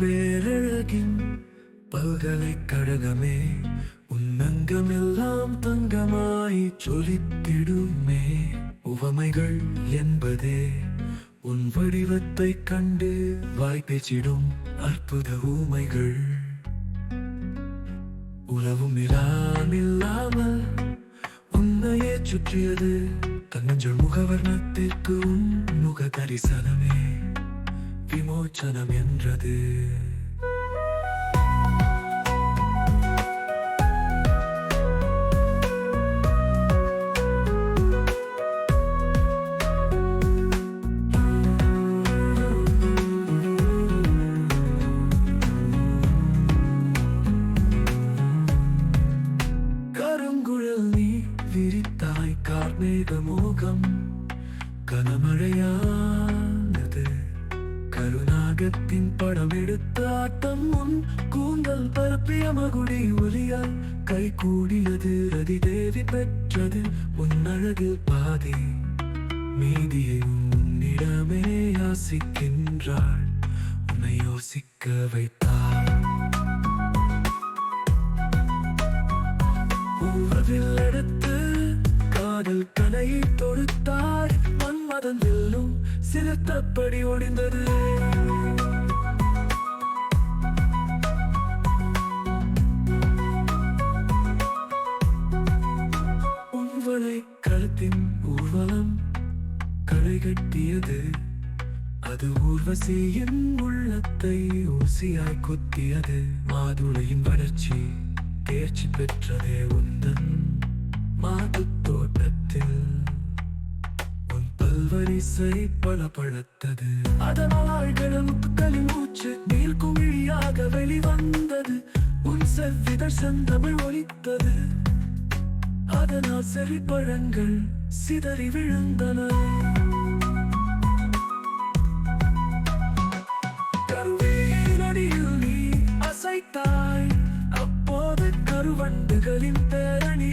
பேரழகின் பல்கலைக்கழகமே உன்னங்கமெல்லாம் தங்கமாய் சொலித்திடுமே உவமைகள் என்பதே உன் வடிவத்தை கண்டு வாய்ப்பேச்சிடும் அற்புத ஊமைகள். உறவும் இல்லாமல் உன்னையே சுற்றியது தன்னஞ்சல் முகவர்ணத்திற்கு உன் முக தரிசனமே விமோச்சனம் என்றது. கருங்குழல் நீ விரித்தாய் கார்மேக மோகம் கனமழையா கருநாகத்தின் படம் எடுத்த ஆட்டம் முன் கூந்தல் பரப்பிய மகுடி ஒலியால் கை கூடியது ரதி தேவி பெற்றது உன் அழகு பாதி. மீதியை உன்னிடமே யாசிக்கின்றாள் உன்னை யோசிக்க வைத்தாள். உறவில் எடுத்து காதல் கலையை தொடுத்தார் மன்மதன் வில்லும் சிறுத்தப்படி ஒடிந்தது கட்டியது. அது ஊர்வசியின் உள்ளத்தை ஊசியாய் குத்தியது. மாதுளையின் வளர்ச்சி தேர்ச்சி பெற்றதே உந்தன் மாது தோட்டத்தில். உன் பல்வரிசை பல பழத்தது. அதனால் கிழமுத்துக்களின் மூச்சு நீர் குமிழியாக வெளிவந்தது. உன் செவ்விதழ் செந்தமிழ் ஒலித்தது. அதனால் செறிப்பழங்கள் சிதறி விழுந்தன. கருவண்டுகளின் பேரணி.